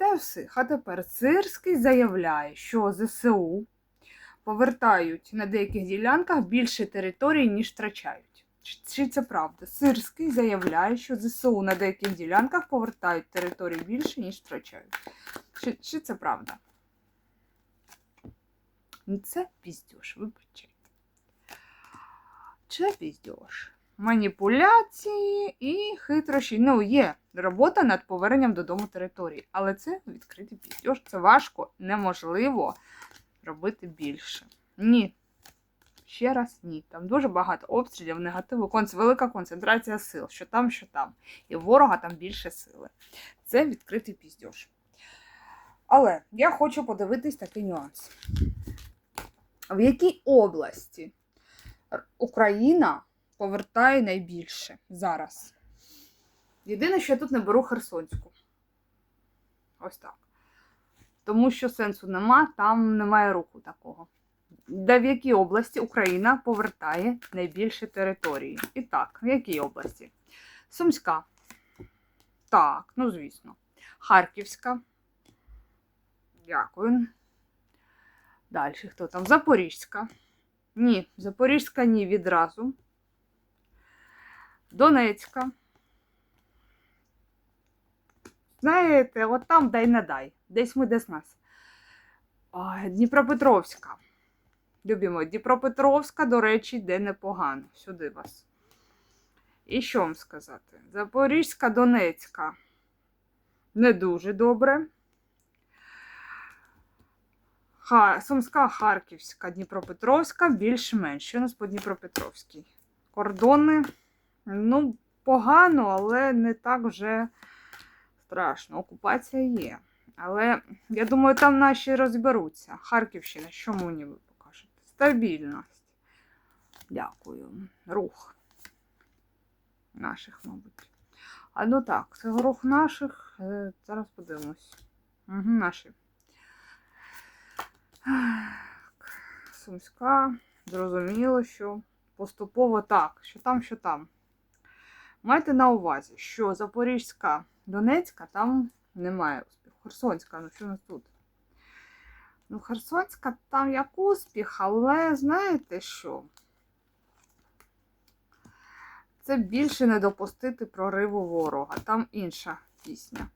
Всіх. А тепер Сирський заявляє, що ЗСУ повертають на деяких ділянках більше територій, ніж втрачають. Чи- це правда? Сирський заявляє, що ЗСУ на деяких ділянках повертають територій більше, ніж втрачають. Чи, чи це правда? Це піздьош, вибачайте. Це піздьош. Маніпуляції і хитрощі. Ну, є робота над поверненням додому території, але це відкритий піздьош. Це важко, неможливо робити більше. Ні. Ще раз ні. Там дуже багато обстрілів, негативу, конц... велика концентрація сил, що там, що там. І ворога там більше сили. Це відкритий піздьош. Але я хочу подивитись такий нюанс. В якій області Україна повертає найбільше зараз? Єдине, що я тут не беру Херсонську. Ось так. Тому що сенсу нема, там немає руху такого. Де в якій області Україна повертає найбільше території? І так, в якій області? Сумська. Так, ну звісно. Харківська. Дякую. Далі хто там? Запорізька. Ні, Запорізька ні відразу. Донецька. Знаєте, от там дай не дай. Десь ми десь нас. Дніпропетровська. Любимо, Дніпропетровська, до речі, йде непогано. Сюди вас. І що вам сказати? Запорізька, Донецька. Не дуже добре. Ха, Сумська, Харківська, Дніпропетровська більш-менш. Що у нас по Дніпропетровській? Кордони, ну, погано, але не так вже страшно. Окупація є. Але я думаю, там наші розберуться. Харківщина, що мені ви покажете? Стабільність. Дякую. Рух. Наших, мабуть. А ну так, це рух наших. Е, Зараз подивимось. Угу, наші. Сумська. Зрозуміло, що поступово так, що там, що там. Майте на увазі, що Запорізька, Донецька там немає успіху. Херсонська, ну що у нас тут? Ну, Херсонська там як успіх, але знаєте що? Це більше не допустити прориву ворога. Там інша пісня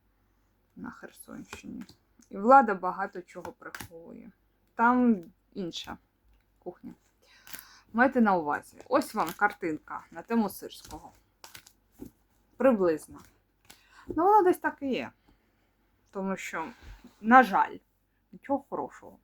на Херсонщині. І влада багато чого приховує. Там інша кухня. Майте на увазі. Ось вам картинка на тему сирського. Приблизно. Ну, вона десь так і є. Тому що, на жаль, нічого хорошого.